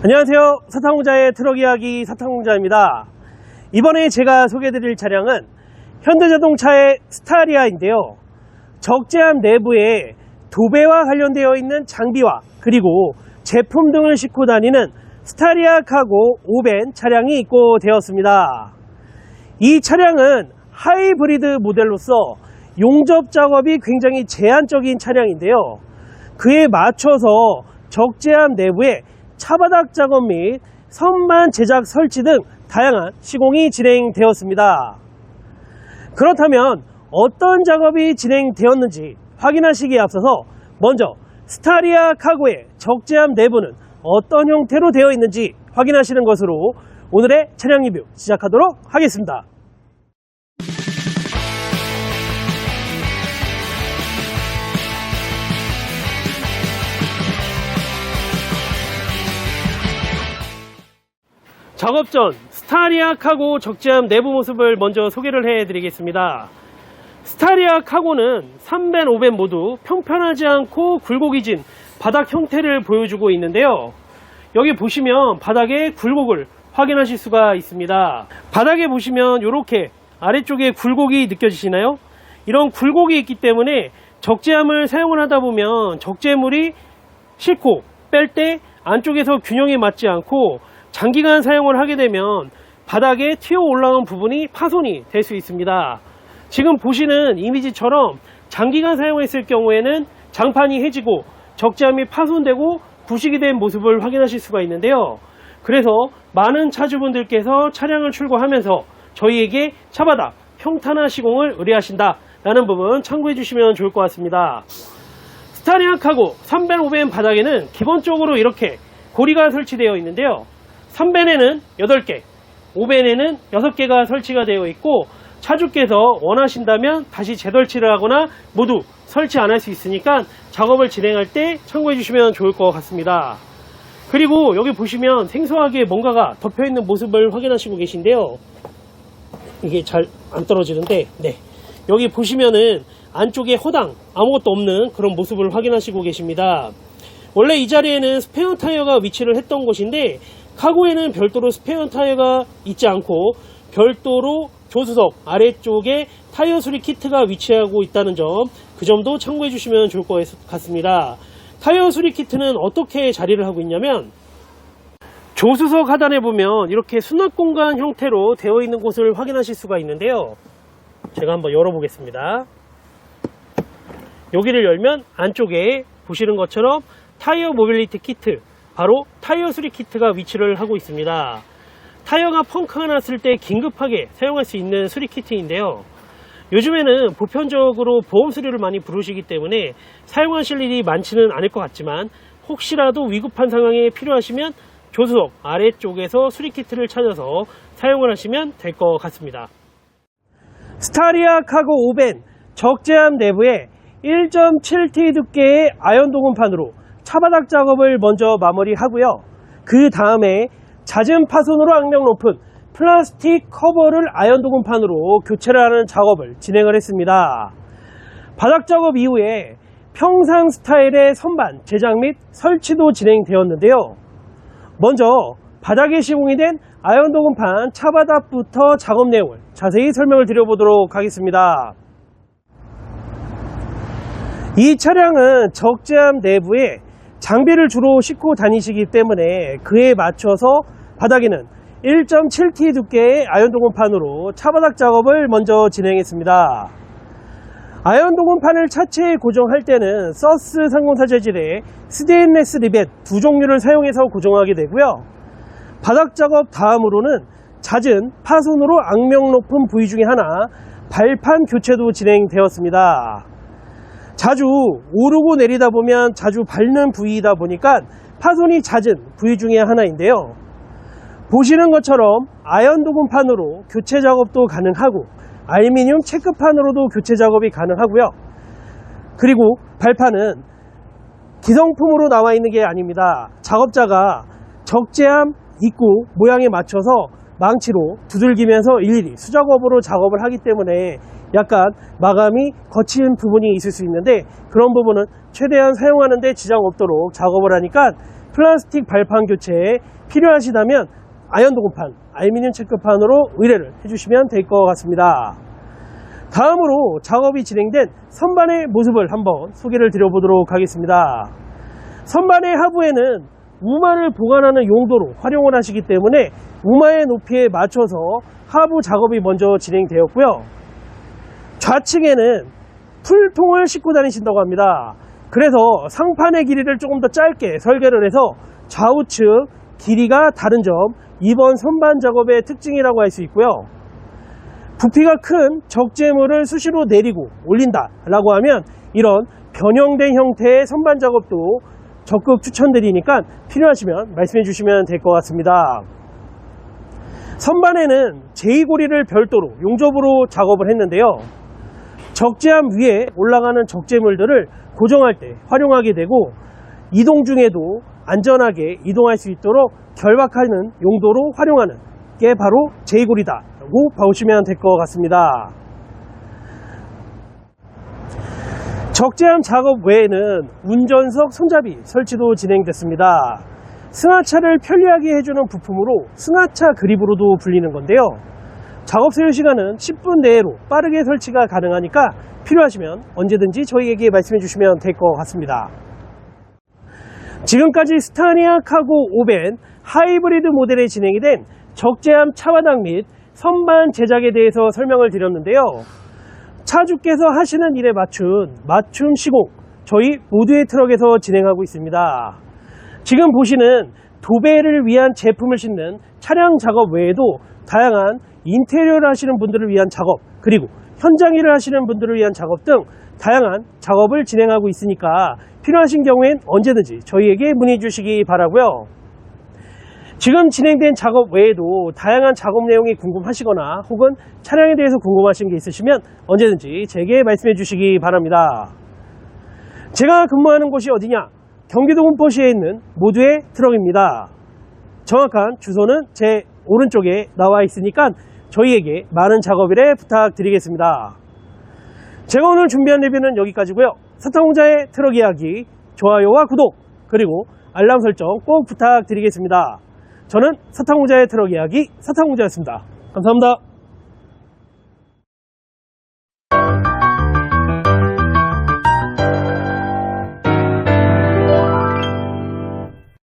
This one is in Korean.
안녕하세요. 사탕공자의 트럭 이야기 사탕공자입니다. 이번에 제가 소개해드릴 차량은 현대자동차의 스타리아인데요. 적재함 내부에 도배와 관련되어 있는 장비와 그리고 제품 등을 싣고 다니는 스타리아 카고 오벤 차량이 입고 되었습니다. 이 차량은 하이브리드 모델로서 용접 작업이 굉장히 제한적인 차량인데요. 그에 맞춰서 적재함 내부에 차바닥 작업 및 선반 제작 설치 등 다양한 시공이 진행되었습니다. 그렇다면 어떤 작업이 진행되었는지 확인하시기에 앞서서 먼저 스타리아 카고의 적재함 내부는 어떤 형태로 되어 있는지 확인하시는 것으로 오늘의 차량 리뷰 시작하도록 하겠습니다. 작업 전 스타리아 카고 적재함 내부 모습을 먼저 소개를 해드리겠습니다. 스타리아 카고는 3벤, 5벤 모두 평편하지 않고 굴곡이 진 바닥 형태를 보여주고 있는데요. 여기 보시면 바닥에 굴곡을 확인하실 수가 있습니다. 바닥에 보시면 이렇게 아래쪽에 굴곡이 느껴지시나요? 이런 굴곡이 있기 때문에 적재함을 사용을 하다 보면 적재물이 싣고 뺄 때 안쪽에서 균형이 맞지 않고 장기간 사용을 하게 되면 바닥에 튀어 올라온 부분이 파손이 될 수 있습니다. 지금 보시는 이미지처럼 장기간 사용했을 경우에는 장판이 해지고 적재함이 파손되고 부식이 된 모습을 확인하실 수가 있는데요. 그래서 많은 차주분들께서 차량을 출고하면서 저희에게 차바닥 평탄화 시공을 의뢰하신다 라는 부분 참고해 주시면 좋을 것 같습니다. 스타리아 카고 3벤 5벤 바닥에는 기본적으로 이렇게 고리가 설치되어 있는데요. 3벤에는 8개, 5벤에는 6개가 설치가 되어 있고 차주께서 원하신다면 다시 재설치를 하거나 모두 설치 안 할 수 있으니까 작업을 진행할 때 참고해 주시면 좋을 것 같습니다. 그리고 여기 보시면 생소하게 뭔가가 덮여 있는 모습을 확인하시고 계신데요. 이게 잘 안 떨어지는데, 네. 여기 보시면은 안쪽에 허당 아무것도 없는 그런 모습을 확인하시고 계십니다. 원래 이 자리에는 스페어 타이어가 위치를 했던 곳인데 카고에는 별도로 스페어 타이어가 있지 않고 별도로 조수석 아래쪽에 타이어 수리 키트가 위치하고 있다는 점, 그 점도 참고해 주시면 좋을 것 같습니다. 타이어 수리 키트는 어떻게 자리를 하고 있냐면, 조수석 하단에 보면 이렇게 수납 공간 형태로 되어 있는 곳을 확인하실 수가 있는데요. 제가 한번 열어보겠습니다. 여기를 열면 안쪽에 보시는 것처럼 타이어 모빌리티 키트, 바로 타이어 수리 키트가 위치를 하고 있습니다. 타이어가 펑크가 났을 때 긴급하게 사용할 수 있는 수리 키트인데요. 요즘에는 보편적으로 보험 수리를 많이 부르시기 때문에 사용하실 일이 많지는 않을 것 같지만 혹시라도 위급한 상황에 필요하시면 조수석 아래쪽에서 수리 키트를 찾아서 사용을 하시면 될 것 같습니다. 스타리아 카고 5벤 적재함 내부에 1.7T 두께의 아연 도금판으로 차바닥 작업을 먼저 마무리하고요. 그 다음에 잦은 파손으로 악명 높은 플라스틱 커버를 아연 도금판으로 교체를 하는 작업을 진행을 했습니다. 바닥 작업 이후에 평상 스타일의 선반 제작 및 설치도 진행되었는데요. 먼저 바닥에 시공이 된 아연 도금판 차바닥부터 작업 내용을 자세히 설명을 드려보도록 하겠습니다. 이 차량은 적재함 내부에 장비를 주로 싣고 다니시기 때문에 그에 맞춰서 바닥에는 1.7T 두께의 아연 도금판으로 차바닥 작업을 먼저 진행했습니다. 아연 도금판을 차체에 고정할 때는 서스 상공사 재질의 스테인레스 리벳 두 종류를 사용해서 고정하게 되고요. 바닥 작업 다음으로는 잦은 파손으로 악명 높은 부위 중에 하나 발판 교체도 진행되었습니다. 자주 오르고 내리다 보면 자주 밟는 부위이다 보니까 파손이 잦은 부위 중에 하나인데요. 보시는 것처럼 아연 도금판으로 교체 작업도 가능하고 알미늄 체크판으로도 교체 작업이 가능하고요. 그리고 발판은 기성품으로 나와 있는 게 아닙니다. 작업자가 적재함 입구 모양에 맞춰서 망치로 두들기면서 일일이 수작업으로 작업을 하기 때문에 약간 마감이 거친 부분이 있을 수 있는데 그런 부분은 최대한 사용하는데 지장 없도록 작업을 하니까 플라스틱 발판 교체에 필요하시다면 아연 도금판, 알루미늄 체크판으로 의뢰를 해주시면 될 것 같습니다. 다음으로 작업이 진행된 선반의 모습을 한번 소개를 드려보도록 하겠습니다. 선반의 하부에는 우마를 보관하는 용도로 활용을 하시기 때문에 우마의 높이에 맞춰서 하부 작업이 먼저 진행되었고요. 좌측에는 풀통을 싣고 다니신다고 합니다. 그래서 상판의 길이를 조금 더 짧게 설계를 해서 좌우측 길이가 다른 점 이번 선반 작업의 특징이라고 할 수 있고요. 부피가 큰 적재물을 수시로 내리고 올린다 라고 하면 이런 변형된 형태의 선반 작업도 적극 추천드리니까 필요하시면 말씀해 주시면 될 것 같습니다. 선반에는 제2고리를 별도로 용접으로 작업을 했는데요. 적재함 위에 올라가는 적재물들을 고정할 때 활용하게 되고 이동 중에도 안전하게 이동할 수 있도록 결박하는 용도로 활용하는 게 바로 제2고리다라고 보시면 될 것 같습니다. 적재함 작업 외에는 운전석 손잡이 설치도 진행됐습니다. 승하차를 편리하게 해주는 부품으로 승하차 그립으로도 불리는 건데요. 작업 소요 시간은 10분 내로 빠르게 설치가 가능하니까 필요하시면 언제든지 저희에게 말씀해 주시면 될 것 같습니다. 지금까지 스타니아 카고 오벤 하이브리드 모델에 진행이 된 적재함 차바닥 및 선반 제작에 대해서 설명을 드렸는데요. 차주께서 하시는 일에 맞춘 맞춤 시공 저희 모두의 트럭에서 진행하고 있습니다. 지금 보시는 도배를 위한 제품을 싣는 차량 작업 외에도 다양한 인테리어를 하시는 분들을 위한 작업 그리고 현장 일을 하시는 분들을 위한 작업 등 다양한 작업을 진행하고 있으니까 필요하신 경우엔 언제든지 저희에게 문의 주시기 바라고요. 지금 진행된 작업 외에도 다양한 작업 내용이 궁금하시거나 혹은 차량에 대해서 궁금하신 게 있으시면 언제든지 제게 말씀해 주시기 바랍니다. 제가 근무하는 곳이 어디냐? 경기도 군포시에 있는 모두의 트럭입니다. 정확한 주소는 제 오른쪽에 나와 있으니까 저희에게 많은 작업 일에 부탁드리겠습니다. 제가 오늘 준비한 리뷰는 여기까지고요. 사탕공자의 트럭 이야기, 좋아요와 구독, 그리고 알람 설정 꼭 부탁드리겠습니다. 저는 사탕공자의 트럭 이야기 사탕공자였습니다. 감사합니다.